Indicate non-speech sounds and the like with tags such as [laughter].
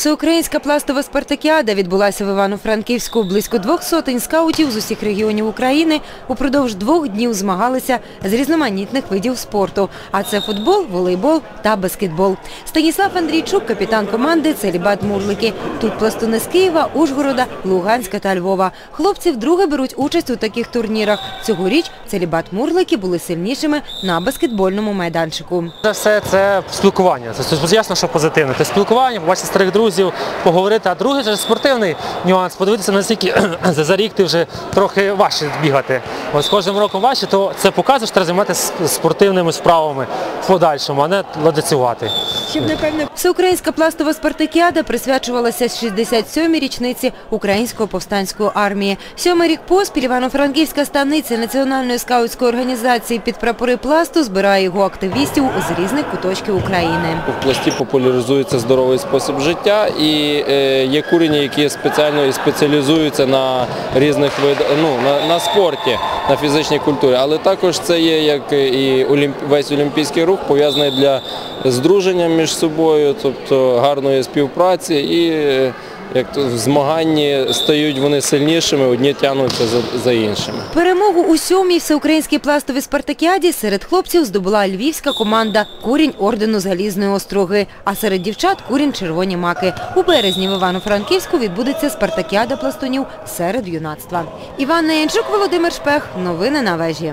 Всеукраїнська пластова спартакіада відбулася в Івано-Франківську. Близько двох сотень скаутів з усіх регіонів України упродовж двох днів змагалися з різноманітних видів спорту. А це футбол, волейбол та баскетбол. Станіслав Андрійчук, капітан команди «Целібат Мурлики». Тут пластуни з Києва, Ужгорода, Луганська та Львова. Хлопці вдруге беруть участь у таких турнірах. Цьогоріч «Целібат Мурлики були сильнішими на баскетбольному майданчику. Це все це спілкування. Це, це ясно, що позитивне. Це спілкування, побачити старих друзів, поговорити. А другий це спортивний нюанс. Подивитися наскільки [clears throat] за рік ти вже трохи важче бігати. Ось з кожним роком важче, то це показує, що треба займатися спортивними справами в подальшому, а не ладицювати. Щоб, напевно, Всеукраїнська пластова спартакіада присвячувалася 67-й річниці Української повстанської армії. Сьомий рік поспіль Івано-Франківська станиця Національної скаутської організації під прапори пласту збирає його активістів з різних куточків України. В пласті популяризується здоровий спосіб життя і е, є курені, які спеціально і спеціалізуються на різних видах, ну, на, на спорті, на фізичній культурі. Але також це є як і олімп, весь олімпійський рух пов'язаний для здруження між собою, тобто гарної співпраці і е, як в змаганні стають вони сильнішими, одні тягнуться за, за іншими. Перемогу у сьомій всеукраїнській пластовій спартакіаді серед хлопців здобула львівська команда «Курінь ордену Залізної Остроги», а серед дівчат «Курінь Червоні маки». У березні в Івано-Франківську відбудеться спартакіада пластунів серед юнацтва. Іван Неянчук, Володимир Шпех. Новини на вежі.